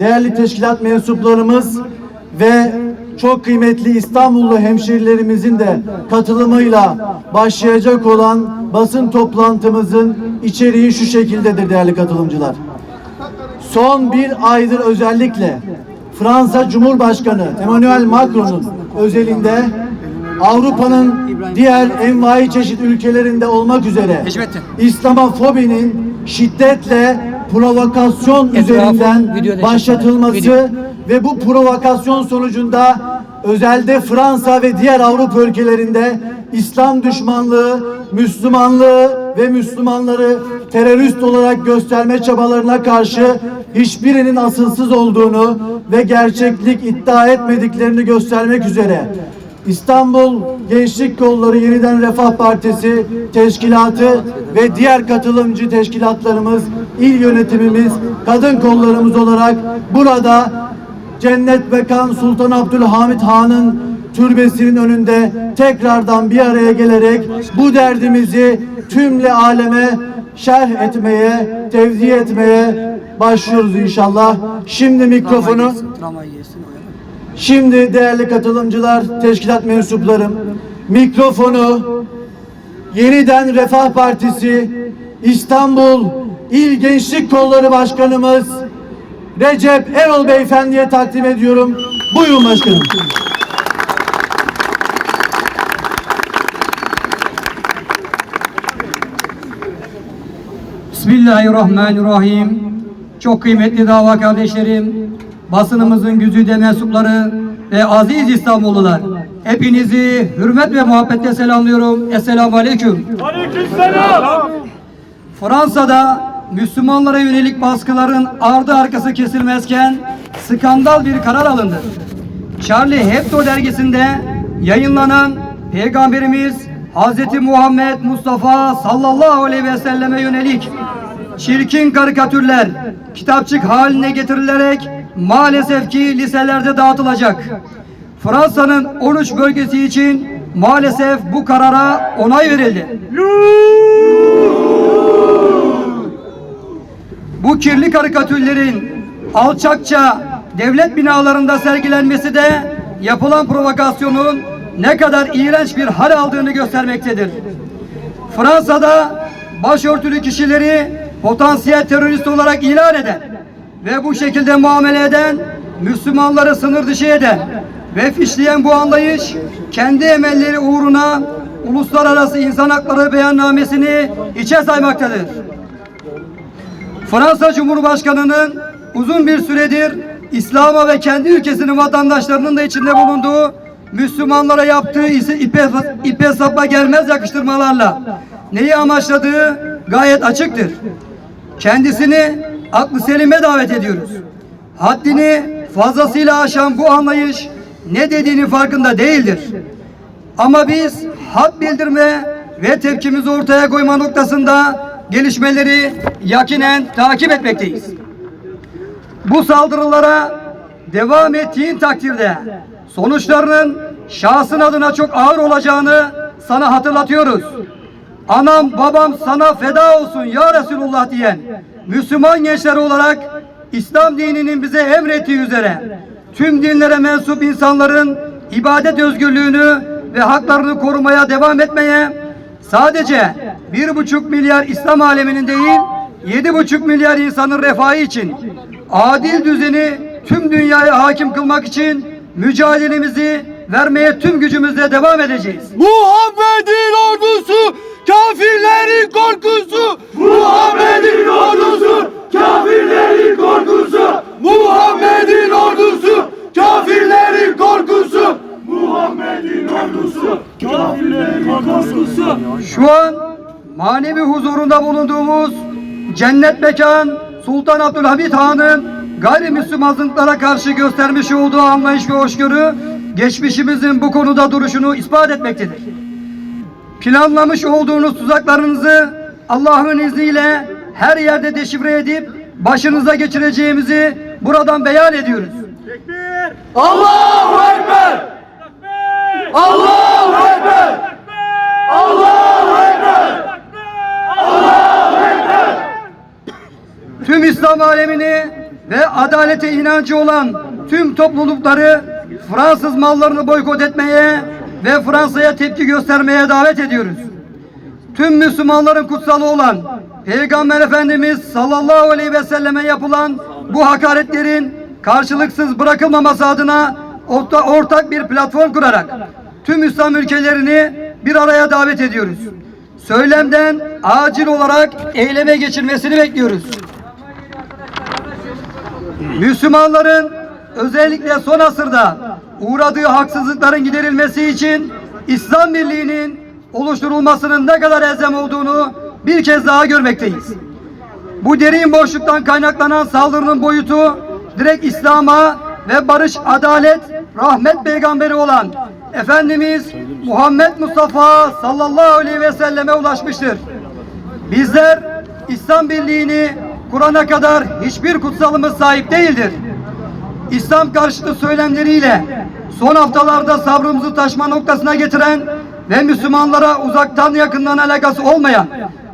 değerli teşkilat mensuplarımız ve çok kıymetli İstanbullu hemşerilerimizin de katılımıyla başlayacak olan basın toplantımızın içeriği şu şekildedir değerli katılımcılar. Son bir aydır özellikle Fransa Cumhurbaşkanı Emmanuel Macron'un özelinde Avrupa'nın diğer envai çeşit ülkelerinde olmak üzere. İslamofobinin şiddetle provokasyon üzerinden başlatılması ve bu provokasyon sonucunda özelde Fransa ve diğer Avrupa ülkelerinde İslam düşmanlığı, Müslümanlığı ve Müslümanları terörist olarak gösterme çabalarına karşı hiçbirinin asılsız olduğunu ve gerçeklik iddia etmediklerini göstermek üzere İstanbul Gençlik Kolları Yeniden Refah Partisi Teşkilatı ve diğer katılımcı teşkilatlarımız, il yönetimimiz, kadın kollarımız olarak burada Cennet Bekan Sultan Abdülhamit Han'ın türbesinin önünde tekrardan bir araya gelerek bu derdimizi tümle aleme şerh etmeye, tevzi etmeye başlıyoruz inşallah. Şimdi mikrofonu. Şimdi değerli katılımcılar, teşkilat mensuplarım, mikrofonu yeniden Refah Partisi İstanbul İl Gençlik Kolları Başkanımız Recep Erol Beyefendi'ye takdim ediyorum. Buyurun başkanım. Bismillahirrahmanirrahim. Çok kıymetli dava kardeşlerim, basınımızın güzide mensupları ve aziz İstanbullular. Hepinizi hürmet ve muhabbetle selamlıyorum. Esselamu Aleyküm. Aleykümselam. Fransa'da Müslümanlara yönelik baskıların ardı arkası kesilmezken skandal bir karar alındı. Charlie Hebdo dergisinde yayınlanan Peygamberimiz Hz. Muhammed Mustafa sallallahu aleyhi ve selleme yönelik çirkin karikatürler kitapçık haline getirilerek maalesef ki liselerde dağıtılacak. Fransa'nın 13 bölgesi için maalesef bu karara onay verildi. Bu kirli karikatürlerin alçakça devlet binalarında sergilenmesi de yapılan provokasyonun ne kadar iğrenç bir hal aldığını göstermektedir. Fransa'da başörtülü kişileri potansiyel terörist olarak ilan eden ve bu şekilde muamele eden, Müslümanları sınır dışı eden ve fişleyen bu anlayış kendi emelleri uğruna uluslararası insan hakları beyannamesini içe saymaktadır. Fransa Cumhurbaşkanı'nın uzun bir süredir İslam'a ve kendi ülkesinin vatandaşlarının da içinde bulunduğu Müslümanlara yaptığı ipe, ipe sapa gelmez yakıştırmalarla neyi amaçladığı gayet açıktır. Kendisini aklı selime davet ediyoruz. Haddini fazlasıyla aşan bu anlayış ne dediğini farkında değildir. Ama biz had bildirme ve tepkimizi ortaya koyma noktasında gelişmeleri yakinen takip etmekteyiz. Bu saldırılara devam ettiğin takdirde sonuçlarının şahsın adına çok ağır olacağını sana hatırlatıyoruz. Anam babam sana feda olsun ya Resulullah diyen Müslüman gençler olarak İslam dininin bize emrettiği üzere tüm dinlere mensup insanların ibadet özgürlüğünü ve haklarını korumaya devam etmeye sadece bir buçuk milyar İslam aleminin değil yedi buçuk milyar insanın refahı için adil düzeni tüm dünyaya hakim kılmak için mücadelemizi vermeye tüm gücümüzle devam edeceğiz. Muhammed'in ordusu kafirlerin korkusu. Muhammed'in ordusu kafirlerin korkusu. Muhammed'in ordusu kafirlerin korkusu. Muhammed'in ordusu, kafirlerin korkusu. Şu an manevi huzurunda bulunduğumuz cennet mekan Sultan Abdülhamit Han'ın gayrimüslim azınlıklara karşı göstermiş olduğu anlayış ve hoşgörü geçmişimizin bu konuda duruşunu ispat etmektedir. Planlamış olduğunuz tuzaklarınızı Allah'ın izniyle her yerde deşifre edip başınıza geçireceğimizi buradan beyan ediyoruz. Allahu Ekber! Allahu Ekber! Allahu Ekber! Tüm İslam alemini ve adalete inancı olan tüm toplulukları Fransız mallarını boykot etmeye ve Fransa'ya tepki göstermeye davet ediyoruz. Tüm Müslümanların kutsalı olan Peygamber Efendimiz sallallahu aleyhi ve selleme yapılan bu hakaretlerin karşılıksız bırakılmaması adına orta- ortak bir platform kurarak tüm İslam ülkelerini bir araya davet ediyoruz. Söylemden acil olarak eyleme geçilmesini bekliyoruz. Müslümanların özellikle son asırda uğradığı haksızlıkların giderilmesi için İslam Birliği'nin oluşturulmasının ne kadar elzem olduğunu bir kez daha görmekteyiz. Bu derin boşluktan kaynaklanan saldırının boyutu direkt İslam'a ve barış, adalet, rahmet peygamberi olan Efendimiz Muhammed Mustafa sallallahu aleyhi ve selleme ulaşmıştır. Bizler İslam Birliği'ni Kur'an'a kadar hiçbir kutsalımız sahip değildir. İslam karşıtı söylemleriyle son haftalarda sabrımızı taşma noktasına getiren ve Müslümanlara uzaktan yakından alakası olmayan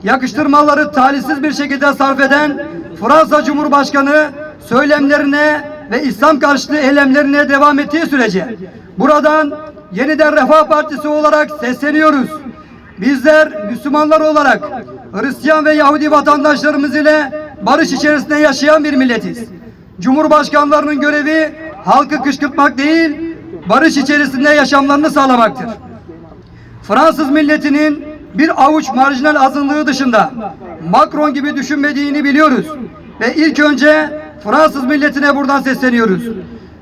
yakıştırmaları talihsiz bir şekilde sarf eden Fransa Cumhurbaşkanı söylemlerine ve İslam karşıtı eylemlerine devam ettiği sürece buradan yeniden Refah Partisi olarak sesleniyoruz. Bizler Müslümanlar olarak Hristiyan ve Yahudi vatandaşlarımız ile barış içerisinde yaşayan bir milletiz. Cumhurbaşkanlarının görevi halkı kışkırtmak değil, barış içerisinde yaşamlarını sağlamaktır. Fransız milletinin bir avuç marjinal azınlığı dışında Macron gibi düşünmediğini biliyoruz. Ve ilk önce Fransız milletine buradan sesleniyoruz.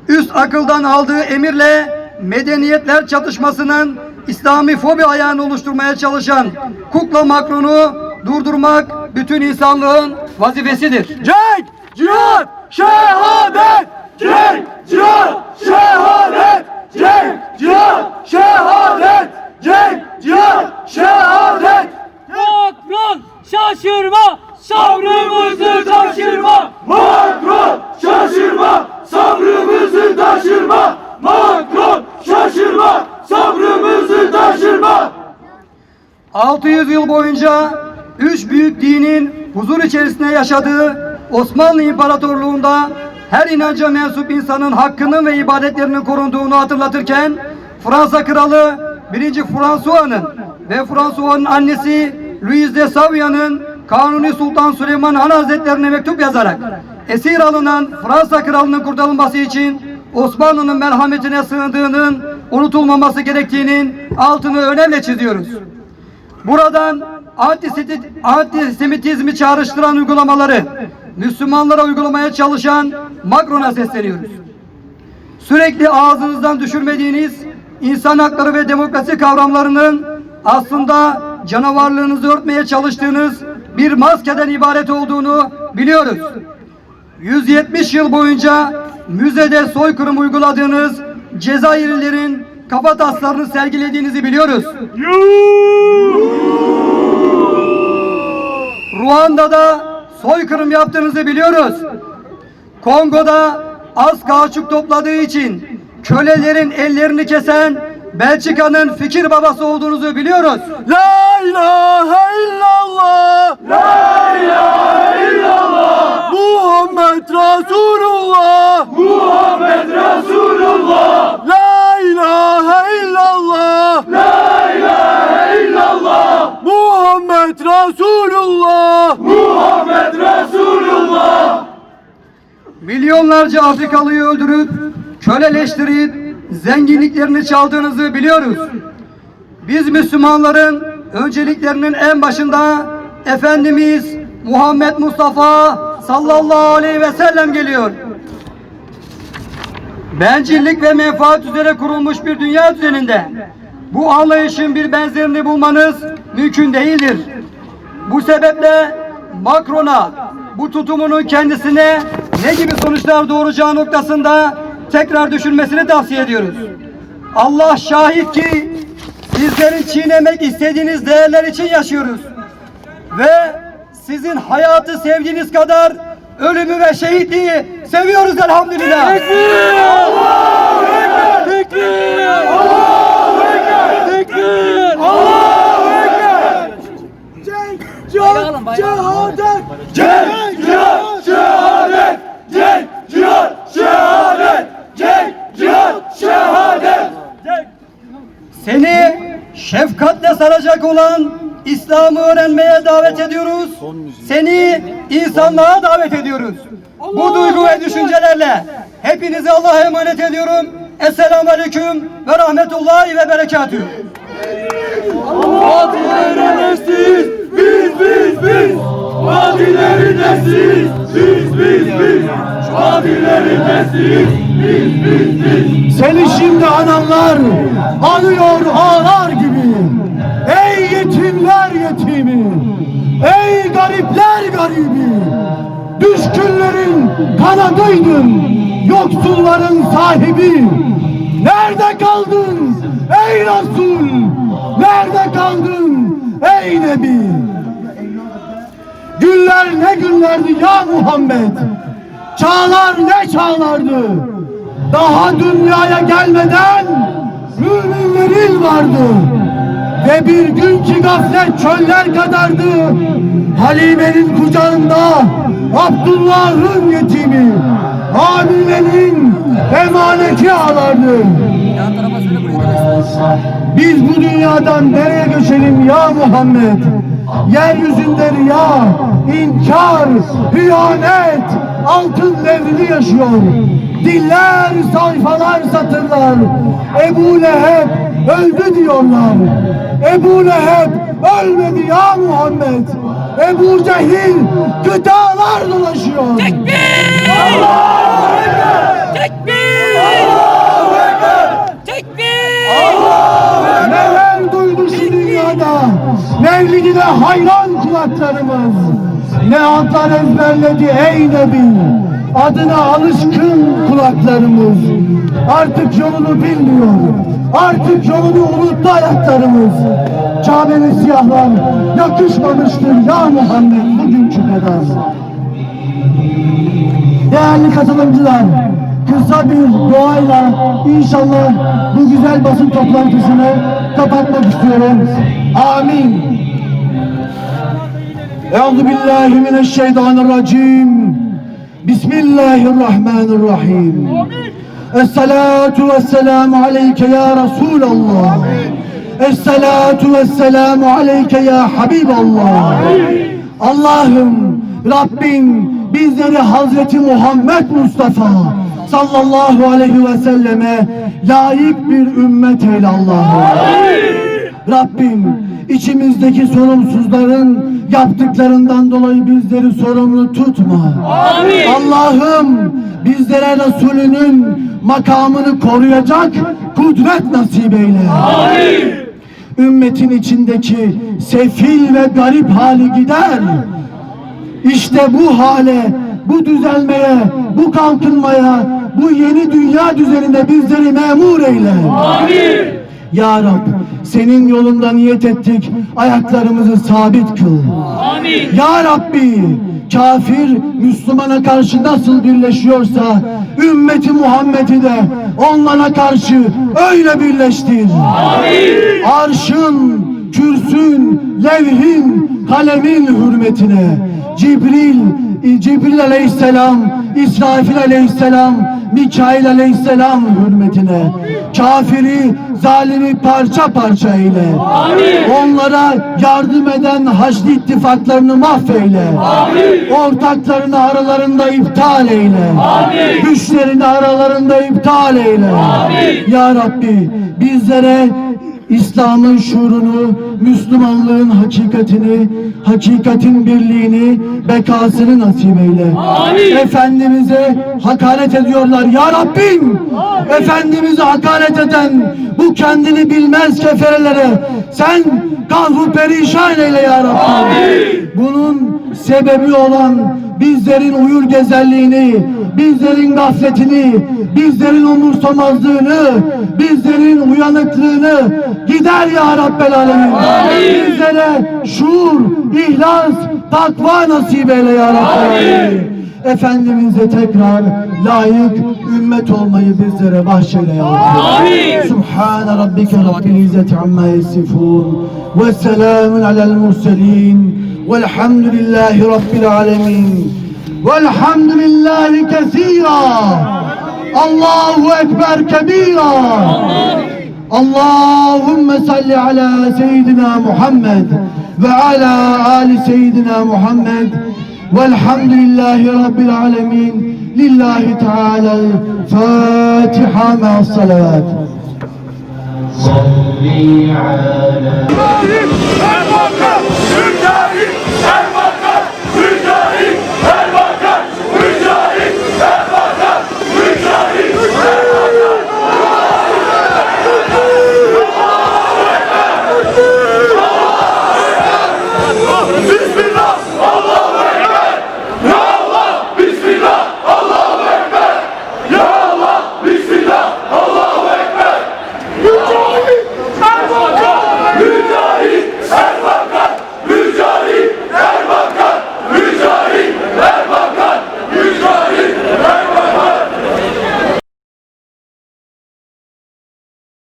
Üst akıldan aldığı emirle medeniyetler çatışmasının İslami fobi ayağını oluşturmaya çalışan kukla Macron'u durdurmak bütün insanlığın vazifesidir. Cenk, cihat, şehadet! Cenk, cihat, şehadet! Cenk, cihat, şehadet! Cenk, cihat, şehadet! Macron şaşırma sabrımızı taşırma Macron şaşırma, sabrımızı taşırma! Macron şaşırma, sabrımızı taşırma! 600 yıl boyunca üç büyük dinin huzur içerisinde yaşadığı Osmanlı İmparatorluğu'nda her inanca mensup insanın hakkının ve ibadetlerinin korunduğunu hatırlatırken Fransa Kralı 1. François'nın ve François'ın annesi Louise de Savya'nın Kanuni Sultan Süleyman Han Hazretlerine mektup yazarak esir alınan Fransa Kralı'nın kurtarılması için Osmanlı'nın merhametine sığındığının unutulmaması gerektiğinin altını önemli çiziyoruz. Buradan antisemitizmi çağrıştıran uygulamaları Müslümanlara uygulamaya çalışan Macron'a sesleniyoruz. Sürekli ağzınızdan düşürmediğiniz insan hakları ve demokrasi kavramlarının aslında canavarlığınızı örtmeye çalıştığınız bir maskeden ibaret olduğunu biliyoruz. 170 yıl boyunca müzede soykırım uyguladığınız Cezayirlilerin kafa taslarını sergilediğinizi biliyoruz. Ruanda'da soykırım yaptığınızı biliyoruz. Kongo'da az kauçuk topladığı için kölelerin ellerini kesen Belçika'nın fikir babası olduğunuzu biliyoruz. La ilahe illallah! La ilahe illallah! Muhammed Resulullah! Muhammed Resulullah! La ilahe illallah! La ilahe illallah! Muhammed Resulullah! Muhammed Resulullah! Milyonlarca Afrikalıyı öldürüp köleleştirip zenginliklerini çaldığınızı biliyoruz. Biz Müslümanların önceliklerinin en başında Efendimiz Muhammed Mustafa sallallahu aleyhi ve sellem geliyor. Bencillik ve menfaat üzere kurulmuş bir dünya düzeninde bu anlayışın bir benzerini bulmanız mümkün değildir. Bu sebeple Macron'a bu tutumunun kendisine ne gibi sonuçlar doğuracağı noktasında tekrar düşünmesini tavsiye ediyoruz. Allah şahit ki sizlerin çiğnemek istediğiniz değerler için yaşıyoruz. Ve sizin hayatı sevdiğiniz kadar ölümü ve şehitliği seviyoruz elhamdülillah. Allahu Ekber Tekbir Allahu Ekber Tekbir Allahu Ekber Cenk Cenk! Cenk, olan İslam'ı öğrenmeye davet ediyoruz. Seni insanlığa davet ediyoruz. Bu duygu ve düşüncelerle hepinizi Allah'a emanet ediyorum. Esselamu Aleyküm ve Rahmetullahi ve Berekatühü. Vadilerin nesliyiz biz biz biz Vadilerin nesliyiz biz biz biz Vadilerin nesliyiz biz biz biz Seni şimdi ananlar. Ey yetimler yetimi, ey garipler garibi. Düşkünlerin kanadıydın, yoksulların sahibi. Nerede kaldın ey Resul? Nerede kaldın ey Nebi? Günler ne günlerdi ya Muhammed? Çağlar ne çağlardı? Daha dünyaya gelmeden müminlerin vardı. Ve bir günkü gaflet çöller kadardı. Halime'nin kucağında Abdullah'ın yetimi. Amine'nin emaneti ağlardı. Biz bu dünyadan nereye göçelim ya Muhammed? Yeryüzünde riya, inkar, hıyanet, altın devrini yaşıyor. Diller, sayfalar, satırlar. Ebu Leheb öldü diyorlar. Ebu Leheb ölmedi ya Muhammed. Ebu Cehil kıtalar dolaşıyor. Neler duydu şu dünyada Mevlidine hayran kulaklarımız Ne adlar ezberledi ey Nebi Adına alışkın kulaklarımız Artık yolunu bilmiyor Artık yolunu unuttu ayaklarımız Kabe'nin siyahlar yakışmamıştır ya Muhammed bugünkü kadar Değerli katılımcılar, kısa bir duayla inşallah bu güzel basın toplantısını kapatmak istiyorum. Amin. Euzu billahi mineşşeytanirracim. Bismillahirrahmanirrahim. Esselatu vesselamu aleyke ya Resulallah. Esselatu vesselamu aleyke ya Habiballah. Allah'ım Rabbim bizleri Hazreti Muhammed Mustafa sallallahu aleyhi ve selleme layık bir ümmet eyle Allah'ım. Rabbim içimizdeki sorumsuzların yaptıklarından dolayı bizleri sorumlu tutma. Allah'ım bizlere Resulünün makamını koruyacak kudret nasip eyle. Ümmetin içindeki sefil ve garip hali gider. İşte bu hale, bu düzelmeye, bu kalkınmaya, bu yeni dünya düzeninde bizleri memur eyle. Ya Rab, senin yolunda niyet ettik, ayaklarımızı sabit kıl. Ya Rabbi, kafir Müslümana karşı nasıl birleşiyorsa, ümmeti Muhammed'i de onlara karşı öyle birleştir. Arşın, kürsün, levhin, kalemin hürmetine Cibril, Cibril aleyhisselam, İsrafil aleyhisselam, Mikail aleyhisselam hürmetine kafiri, zalimi parça parça eyle. Onlara yardım eden Haçlı ittifaklarını mahveyle. Ortaklarını aralarında iptal eyle. Güçlerini aralarında iptal eyle. Ya Rabbi bizlere İslam'ın şuurunu, Müslümanlığın hakikatini, hakikatin birliğini, bekasını nasip eyle. Efendimiz'e hakaret ediyorlar. Ya Rabbim! Efendimiz'e hakaret eden bu kendini bilmez keferelere sen kahru perişan eyle ya Rabbi. Bunun sebebi olan bizlerin uyur gezerliğini, bizlerin gafletini, bizlerin umursamazlığını, bizlerin uyanıklığını gider ya Rabbel Alemin. Bizlere şuur, ihlas, takva nasip eyle ya Rabbel Alemin. Efendimiz'e tekrar layık ümmet olmayı bizlere bahşeyle ya Rabbi. Subhane rabbike rabbil izzeti amma yasifun ve selamun alel murselin والحمد لله رب العالمين. والحمد لله كثيرا. الله أكبر كبيرا. اللهم صل على سيدنا محمد وعلى آل سيدنا محمد. والحمد لله رب العالمين. لله تعالى الفاتحة مع الصلوات صلي على